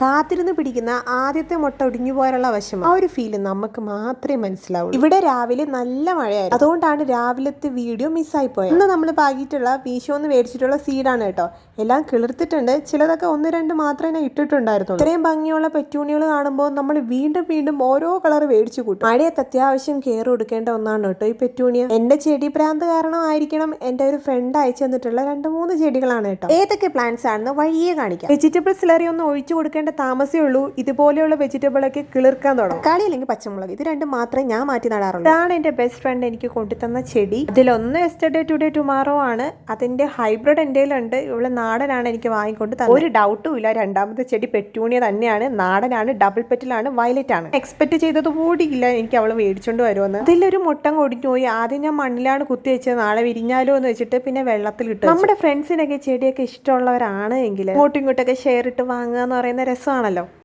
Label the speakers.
Speaker 1: കാത്തിരുന്ന് പിടിക്കുന്ന ആദ്യത്തെ മുട്ട ഒടിഞ്ഞു പോയാലുള്ള വശം ആ ഒരു ഫീൽ നമുക്ക് മാത്രമേ മനസ്സിലാവൂ ഇവിടെ രാവിലെ നല്ല മഴയായിരുന്നു. അതുകൊണ്ടാണ് രാവിലത്തെ വീഡിയോ മിസ്സായി പോയത്. ഇന്ന് നമ്മൾ പാകിയിട്ടുള്ള മീശോ എന്ന് മേടിച്ചിട്ടുള്ള സീഡാണ് കേട്ടോ. എല്ലാം കിളിർത്തിട്ടുണ്ട്. ചിലതൊക്കെ ഒന്ന് രണ്ട് മാത്രമേ ഇട്ടിട്ടുണ്ടായിരുന്നു ഇത്രയും ഭംഗിയുള്ള പെറ്റൂണികൾ കാണുമ്പോൾ നമ്മൾ വീണ്ടും വീണ്ടും ഓരോ കളർ മേടിച്ചു കൂട്ടും. മഴയത്ത് അത്യാവശ്യം കെയർ കൊടുക്കേണ്ട ഒന്നാണ് കേട്ടോ ഈ പെറ്റൂണിയ. എന്റെ ചെടി പ്രാന്ത് കാരണമായിരിക്കണം എന്റെ ഒരു ഫ്രണ്ട് അയച്ചു തന്നിട്ടുള്ള രണ്ട് മൂന്ന് ചെടികളാണ് കേട്ടോ. ഏതൊക്കെ പ്ലാന്റ്സ് ആണെന്ന് വഴിയെ കാണിക്കാം. വെജിറ്റബിൾസ് സിലറി ഒന്ന് ഒഴിച്ചു കൊടുക്കേണ്ട താമസമേ ഉള്ളൂ. ഇതുപോലെയുള്ള വെജിറ്റബിൾ ഒക്കെ കിളിർക്കാൻ തുടങ്ങും. തക്കാളി അല്ലെങ്കിൽ പച്ചമുളക് ഇത് രണ്ടും മാത്രമേ ഞാൻ മാറ്റി നടാറുള്ളൂ. ഇതാണ് എന്റെ ബെസ്റ്റ് ഫ്രണ്ട് എനിക്ക് കൊണ്ടുതന്ന ചെടി. ഇതിലൊന്ന് എസ്റ്റർഡേ ടുഡേ ടുമാറോ ആണ്. അതിന്റെ ഹൈബ്രിഡ് എന്റെ ഉണ്ട് ഇവിടെ നാടനാണ് എനിക്ക് വാങ്ങിക്കൊണ്ട് തന്നത്. ഒരു ഡൗട്ടും ഇല്ല. രണ്ടാമത്തെ ചെടി പെറ്റൂണിയ തന്നെയാണ്. നാടനാണ് ഡബിൾ പെറ്റിലാണ് വയലറ്റ് ആണ്. എക്സ്പെക്ട് ചെയ്തത് കൂടിയില്ല എനിക്ക് അവൾ മേടിച്ചോണ്ട് വരുമെന്ന് ഇതിലൊരു മുട്ടം കൊടിഞ്ഞു പോയി ആദ്യം ഞാൻ മണ്ണിലാണ് കുത്തി വെച്ചത്. നാളെ വിരിഞ്ഞാലോ എന്ന് വെച്ചിട്ട് പിന്നെ വെള്ളത്തിൽ ഇട്ടു നമ്മുടെ ഫ്രണ്ട്സിനൊക്കെ ചെടിയൊക്കെ ഇഷ്ടമുള്ളവരാണ് എങ്കിൽ ഇങ്ങോട്ടും ഇങ്ങോട്ടൊക്കെ ഷെയർ ഇട്ട് വാങ്ങുക എന്ന് പറയുന്ന രസമാണല്ലോ